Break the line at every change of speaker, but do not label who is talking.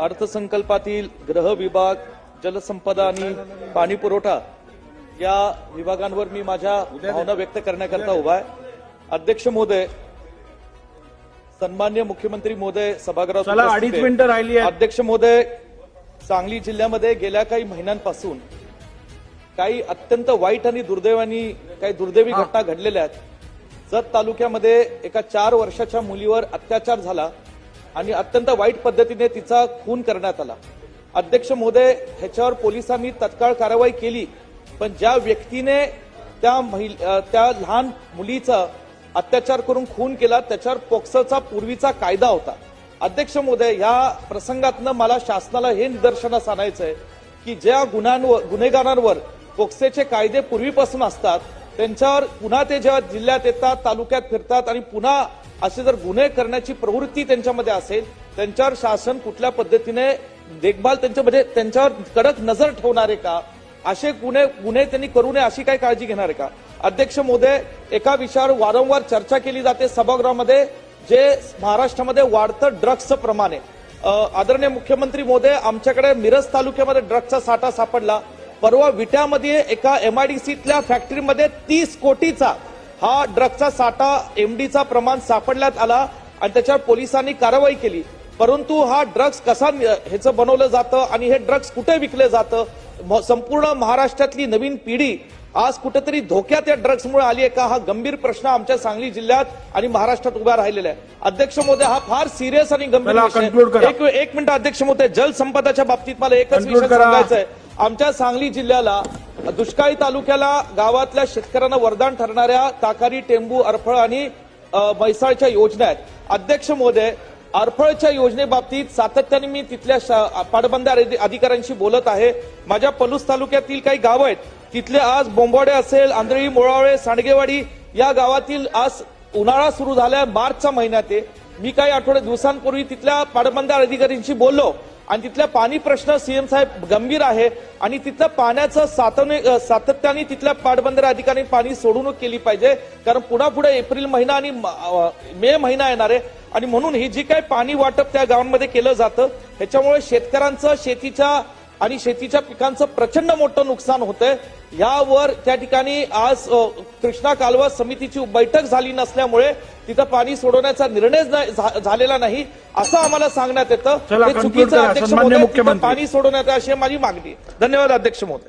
अर्थसंकल्पातील गृह विभाग जलसंपदा आणि पाणी पुरवठा या विभागांवर मी माझ्या भावना व्यक्त करण्याकरता उभा आहे अध्यक्ष महोदय सन्मान्य मुख्यमंत्री महोदय सभागृहात
अडीच. मिनिटं राहिली.
अध्यक्ष महोदय सांगली जिल्ह्यामध्ये गेल्या काही महिन्यांपासून काही अत्यंत वाईट आणि दुर्दैवानी काही दुर्दैवी घटना घडलेल्या आहेत जत तालुक्यामध्ये एका चार वर्षाच्या मुलीवर अत्याचार झाला आणि अत्यंत वाईट पद्धतीने तिचा खून करण्यात आला. अध्यक्ष महोदय ह्याच्यावर पोलिसांनी तत्काळ कारवाई केली पण ज्या व्यक्तीने त्या महिल त्या लहान मुलीचा अत्याचार करून खून केला त्याच्यावर पोक्सोचा पूर्वीचा कायदा होता. अध्यक्ष महोदय या प्रसंगातनं मला शासनाला हे निदर्शनास आणायचं आहे की ज्या गुन्ह्यांवर गुन्हेगारांवर पोक्सेचे कायदे पूर्वीपासून असतात त्यांच्यावर पुन्हा ते जेव्हा जिल्ह्यात येतात तालुक्यात फिरतात आणि पुन्हा असे जर गुन्हे करण्याची प्रवृत्ती त्यांच्यामध्ये असेल त्यांच्यावर शासन कुठल्या पद्धतीने देखभाल त्यांच्यामध्ये म्हणजे त्यांच्यावर कडक नजर ठेवणार आहे का? असे गुन्हे गुन्हे त्यांनी करू नये अशी काही काळजी घेणार आहे का? अध्यक्ष मोदे एका विषयावर वारंवार चर्चा केली जाते सभागृहामध्ये जे महाराष्ट्रामध्ये वाढतं ड्रग्सचं प्रमाण आहे. आदरणीय मुख्यमंत्री मोदे आमच्याकडे मिरज तालुक्यामध्ये ड्रग्सचा साठा सापडला. परवा विट्यामध्ये एका एमआयडीसीतल्या फॅक्टरीमध्ये तीस कोटीचा हा ड्रग्सचा साठा एमडीचा प्रमाण सापडण्यात आला आणि त्याच्यावर पोलिसांनी कारवाई केली. परंतु हा ड्रग्स कसा ह्याचं बनवलं जातं आणि हे ड्रग्स कुठे विकले जातं? संपूर्ण महाराष्ट्रातली नवीन पिढी आज कुठेतरी धोक्यात या ड्रग्समुळे आली आहे का? हा गंभीर प्रश्न आमच्या सांगली जिल्ह्यात आणि महाराष्ट्रात उभा राहिलेला आहे अध्यक्ष मोदय हा फार सिरियस आणि गंभीर विषय. एक एक मिनिट अध्यक्ष मोदय जलसंपदाच्या बाबतीत मला एकच विषय. सांगायचा आहे. आमच्या सांगली जिल्ह्याला दुष्काळी तालुक्याला गावातल्या शेतकऱ्यांना वरदान ठरणाऱ्या ताकारी टेंबू अरफळ आणि म्हैसाळच्या योजना आहेत. अध्यक्ष महोदय अरफळच्या योजनेबाबतीत सातत्याने मी तिथल्या शा- पाटबंधार अधिकाऱ्यांशी बोलत आहे. माझ्या पलूस तालुक्यातील काही गावं आहेत. तिथले आज बोंबोडे असेल आंधळी मोळावळे सांडगेवाडी या गावातील आज उन्हाळा सुरू झालाय मार्चच्या महिन्यात आहे. मी काही आठवडे दिवसांपूर्वी तिथल्या पाटबंधार अधिकाऱ्यांशी बोललो आणि तिथल्या पाणी प्रश्न सीएम साहेब गंभीर आहे आणि तिथलं पाण्याचं सातवणे सातत्याने तिथल्या पाटबंधारे अधिकाऱ्यांनी पाणी सोडवणूक केली पाहिजे. कारण पुन्हा पुढे एप्रिल महिना आणि म- मे महिना येणार आहे. आणि म्हणून ही जी काही पाणी वाटप त्या गावांमध्ये केलं जातं त्याच्यामुळे शेतकऱ्यांचं शेतीच्या आणि शेतीच्या पिकांचं प्रचंड मोठं नुकसान होतंय यावर त्या ठिकाणी आज कृष्णा कालवा समितीची बैठक झाली नसल्यामुळे तिथं पाणी सोडवण्याचा निर्णय झालेला नाही असं आम्हाला सांगण्यात येतं हे चुकीचं. अध्यक्ष. पाणी सोडवण्यात अशी माझी मागणी. धन्यवाद अध्यक्ष महोदय